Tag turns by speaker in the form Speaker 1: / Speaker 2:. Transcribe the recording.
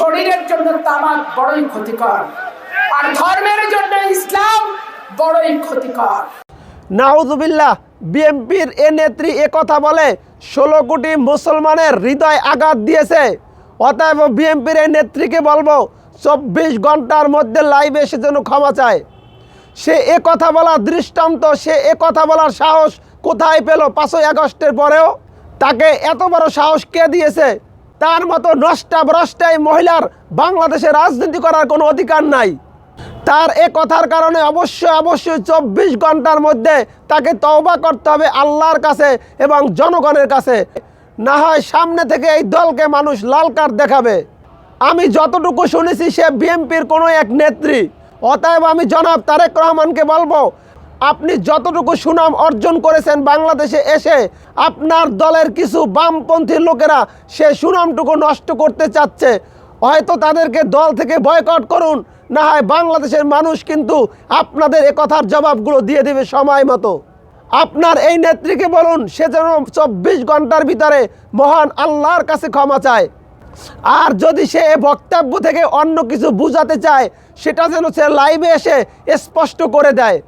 Speaker 1: শরীরের জন্য তামাক বড়ই ক্ষতিকর। আর ধর্মের জন্য ইসলাম বড়ই ক্ষতিকর।
Speaker 2: নাউজুবিল্লাহ, বিএনপির এ নেত্রী এ কথা বলে ষোলো কোটি মুসলমানের হৃদয় আঘাত দিয়েছে। অতএব বিএনপির এই নেত্রীকে বলব, চব্বিশ ঘণ্টার মধ্যে লাইভে এসে যেন ক্ষমা চায়। সে এ কথা বলার দৃষ্টান্ত, সে এ কথা বলার সাহস কোথায় পেল পাঁচই আগস্টের পরেও? তাকে এত বড় সাহস কে দিয়েছে? তার মতো নষ্টা ভ্রষ্টাই মহিলার বাংলাদেশে রাজনীতি করার কোনো অধিকার নাই। তার এ কথার কারণে অবশ্যই অবশ্যই চব্বিশ ঘণ্টার মধ্যে তাকে তওবা করতে হবে আল্লাহর কাছে এবং জনগণের কাছে। না হয় সামনে থেকে এই দলকে মানুষ লাল কার্ড দেখাবে। আমি যতটুকু শুনেছি, সে বিএনপির কোনো এক নেত্রী। অতএব আমি জনাব তারেক রহমানকে বলব আপনি যতটুকু সুনাম অর্জন করেছেন বাংলাদেশে এসে আপনার দলের কিছু বামপন্থী লোকেরা সে সুনামটুকু নষ্ট করতে চাচ্ছে। হয়তো তাদেরকে দল থেকে বয়কট করুন, না হয় বাংলাদেশের মানুষ কিন্তু আপনাদের এ কথার জবাবগুলো দিয়ে দেবে সময় মতো। আপনার এই নেত্রীকে বলুন, সে যেন চব্বিশ ঘণ্টার ভিতরে মহান আল্লাহর কাছে ক্ষমা চায়। আর যদি সে বক্তব্য থেকে অন্য কিছু বুঝাতে চায়, সেটা যেন সে লাইভে এসে স্পষ্ট করে দেয়।